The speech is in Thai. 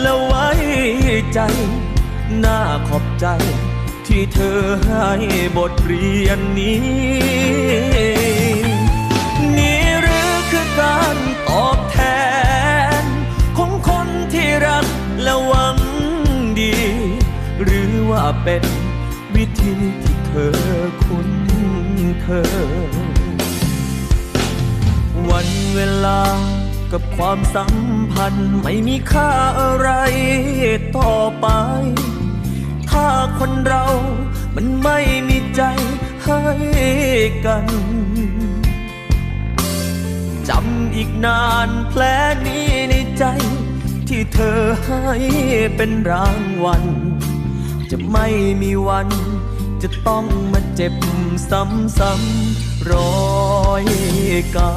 และไว้ใจ น่าขอบใจ ที่เธอให้บทเรียนนี้ นี่หรือคือการตอบแทน ของคนที่รักและหวังดี หรือว่าเป็นวิธีที่เธอคุ้นเคยวันเวลา กับความสัมพันธ์ไม่มีค่าอะไรต่อไป ถ้าคนเรามันไม่มีใจให้กัน จำอีกนานแผลนี้ในใจ ที่เธอให้เป็นรางวัล จะไม่มีวันจะต้องมาเจ็บซ้ำๆรอยเก่า